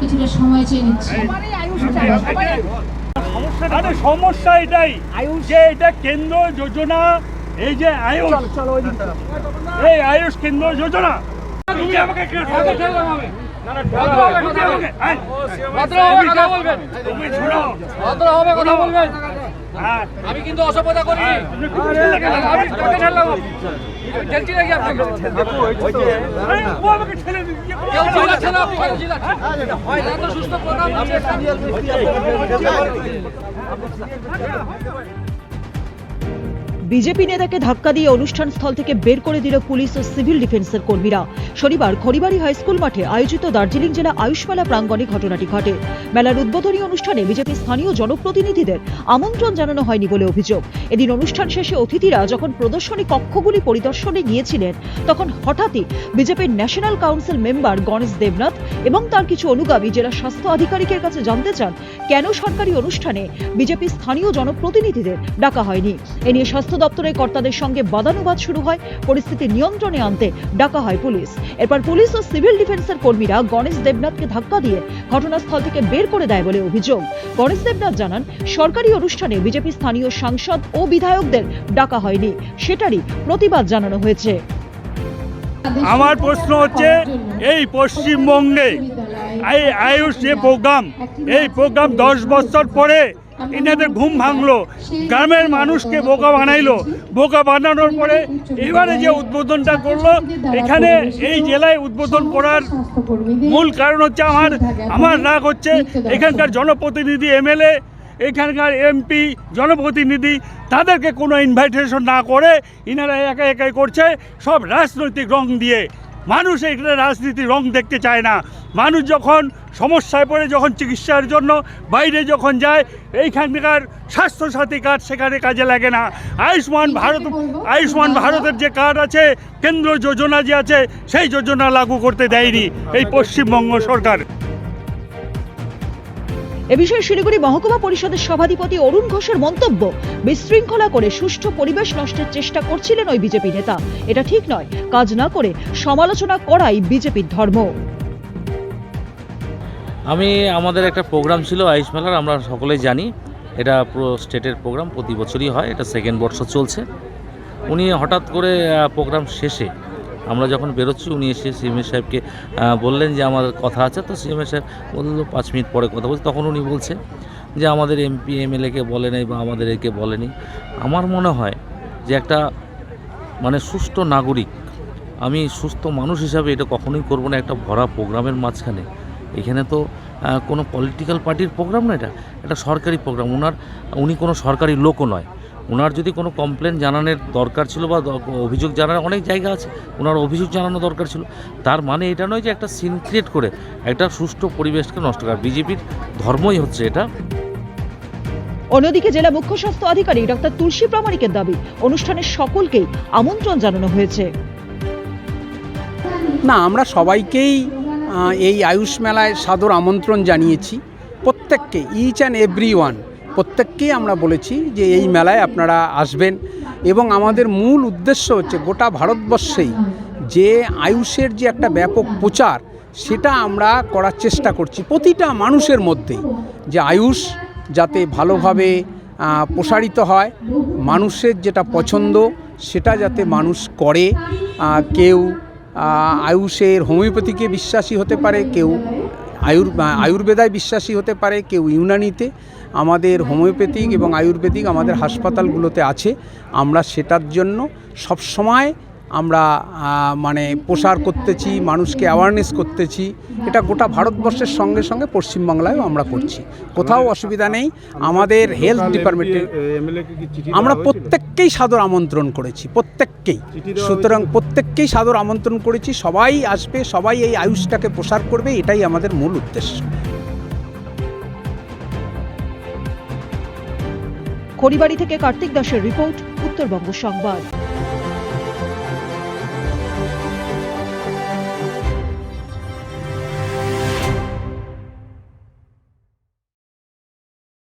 কিছুটা সময় চেয়ে নিচ্ছি। আরে সমস্যা এটাই যে এটা কেন্দ্র যোজনা এই যে আয়ুষ। এই আয়ুষ কেন্দ্র যোজনা। তুমি আমাকে হবে। না, না, ঠেলা হবে, শোনো। হ্যাঁ, আমি কিন্তু অসভ্যতা করিনি। হবে। আমি ঠেললাম ঠেলছি নাকি আপনাকে। আরে, ও আমাকে ঠেলে দিয়ে- কেউ চিল্লাচ্ছে না কেউ চিল্লাচ্ছে এত সুস্থ। বিজেপি নেতাকে ধাক্কা দিয়ে অনুষ্ঠান স্থল থেকে বের করে দিল পুলিশ ও সিভিল ডিফেন্সের কর্মীরা। শনিবার খড়িবাড়ি হাই স্কুল মাঠে আয়োজিত দার্জিলিং জেলা আয়ুষ মেলা প্রাঙ্গণে ঘটনাটি ঘটে। মেলার উদ্বোধনী অনুষ্ঠানে বিজেপি স্থানীয় জনপ্রতিনিধিদের আমন্ত্রণ জানানো হয়নি বলে অভিযোগ। এদিন অনুষ্ঠান শেষে অতিথিরা যখন প্রদর্শনী কক্ষগুলি পরিদর্শনে গিয়েছিলেন, তখন হঠাৎই বিজেপির national council member Ganesh Debnath এবং তার কিছু অনুগামী জেলা স্বাস্থ্য আধিকারিকের কাছে জানতে চান, কেন সরকারি অনুষ্ঠানে বিজেপি স্থানীয় জনপ্রতিনিধিদের ডাকা হয়নি। এ নিয়ে স্বাস্থ্য দপ্তরের কর্তাদের সঙ্গে বাদানুবাদ শুরু হয়। পরিস্থিতি নিয়ন্ত্রণে আনতে ডাকা হয় পুলিশ। এরপর পুলিশ ও সিভিল ডিফেন্সের কর্মীরা গণেশ দেবনাথকে ধাক্কা দিয়ে ঘটনাস্থল থেকে বের করে দেয় বলে অভিযোগ। গণেশ দেবনাথ জানান, সরকারি অনুষ্ঠানে বিজেপি স্থানীয় সাংসদ ও বিধায়কদের ডাকা হয়নি। সেটারই প্রতিবাদ জানানো হয়েছে। আমার প্রশ্ন হচ্ছে, এই পশ্চিমবঙ্গে এই আয়ুষ যে প্রোগ্রাম, এই প্রোগ্রাম দশ বছর পরে এনাদের ঘুম ভাঙলো। গ্রামের মানুষকে বোকা বানাইলো। বোকা বানানোর পরে এবারে যে উদ্বোধনটা করল, এখানে এই জেলায় উদ্বোধন করার মূল কারণ হচ্ছে আমার আমার রাগ হচ্ছে এখানকার জনপ্রতিনিধি, এমএলএ, এখানকার এমপি, জনপ্রতিনিধি, তাদেরকে কোনো ইনভাইটেশন না করে, ইনারা একা একাই করছে, সব রাজনৈতিক রং দিয়ে। মানুষ এখানে রাজনীতি রং দেখতে চায় না। মানুষ যখন সমস্যায় পড়ে যখন চিকিৎসার জন্য বাইরে যখন যায় এইখানকার স্বাস্থ্যসাথী কার্ড সেখানে কাজে লাগে না। আয়ুষ্মান ভারত আয়ুষ্মান ভারতের যে কার্ড আছে কেন্দ্র যোজনা যে আছে সেই যোজনা লাগু করতে দেয়নি এই পশ্চিমবঙ্গ সরকার। এ বিষয়ে শিলিগুড়ি মহকুমা পরিষদের সভাধিপতি অরুণ ঘোষের মন্তব্য। বিশৃঙ্খলা করে সুষ্ঠু পরিবেশ নষ্টের চেষ্টা করছিলেন ওই বিজেপি নেতা। এটা ঠিক নয়। কাজ না করে সমালোচনা করাই বিজেপির ধর্ম। আমি, আমাদের একটা প্রোগ্রাম ছিল আয়ুষ মেলার, আমরা সকলেই জানি। এটা পুরো স্টেটের প্রোগ্রাম, প্রতি বছরই হয়। এটা সেকেন্ড বর্ষ চলছে। উনি হঠাৎ করে প্রোগ্রাম শেষে আমরা যখন বেরোচ্ছি, উনি এসে সিএমএ সাহেবকে বললেন যে আমাদের কথা আছে। তো সিএমএ সাহেব বলল, পাঁচ মিনিট পরে কথা বলছি। তখন উনি বলছে যে, আমাদের এমপি, এমএলএকে বলে বলেনি বা আমাদের একে বলেনি। আমার মনে হয় যে একটা মানে সুস্থ নাগরিক, আমি সুস্থ মানুষ হিসাবে এটা কখনোই করব না। একটা ভরা প্রোগ্রামের মাঝখানে। এখানে তো কোনো পলিটিক্যাল পার্টির প্রোগ্রাম না এটা। একটা সরকারি প্রোগ্রাম ওনার উনি কোনো সরকারি লোকও নয়। ওনার যদি কোনো কমপ্লেন জানানোর দরকার ছিল বা অভিযোগ জানানোর অনেক জায়গা আছে ওনার অভিযোগ জানানো দরকার ছিল। তার মানে এটা নয় যে একটা সিন ক্রিয়েট করে একটা সুষ্ঠু পরিবেশকে নষ্ট করা। বিজেপির ধর্মই হচ্ছে এটা। অন্যদিকে জেলা মুখ্য স্বাস্থ্য আধিকারিক ডক্টর তুলসী প্রামাণিকের দাবি অনুষ্ঠানের সকলকেই আমন্ত্রণ জানানো হয়েছে। না আমরা সবাইকেই এই আয়ুষ মেলায় সাদর আমন্ত্রণ জানিয়েছি। প্রত্যেককে ইচ অ্যান্ড এভরি ওয়ান প্রত্যেককেই আমরা বলেছি যে এই মেলায় আপনারা আসবেন এবং আমাদের মূল উদ্দেশ্য হচ্ছে গোটা ভারতবর্ষেই যে আয়ুষের যে একটা ব্যাপক প্রচার, সেটা আমরা করার চেষ্টা করছি প্রতিটা মানুষের মধ্যে যে আয়ুষ যাতে ভালোভাবে প্রসারিত হয়, মানুষের যেটা পছন্দ, সেটা যাতে মানুষ করে। কেউ আয়ুষের হোমিওপ্যাথিকে বিশ্বাসী হতে পারে, কেউ আয়ুর, আয়ুর্বেদায় বিশ্বাসী হতে পারে, কেউ ইউনানিতে। আমাদের হোমিওপ্যাথিক এবং আয়ুর্বেদিক আমাদের হাসপাতালগুলোতে আছে। আমরা সেটার জন্য সবসময় আমরা মানে প্রসার করতেছি মানুষকে অ্যাওয়ারনেস করতেছি। এটা গোটা ভারতবর্ষের সঙ্গে সঙ্গে পশ্চিমবাংলায়ও আমরা করছি। কোথাও অসুবিধা নেই। আমাদের হেলথ ডিপার্টমেন্টের আমরা প্রত্যেককেই সাদর আমন্ত্রণ করেছি প্রত্যেককেই। সুতরাং প্রত্যেককেই সাদর আমন্ত্রণ করেছি। সবাই আসবে সবাই এই আয়ুষটাকে প্রসার করবে এটাই আমাদের মূল উদ্দেশ্য। খড়িবাড়ি থেকে কার্তিক দাসের রিপোর্ট উত্তরবঙ্গ সংবাদ।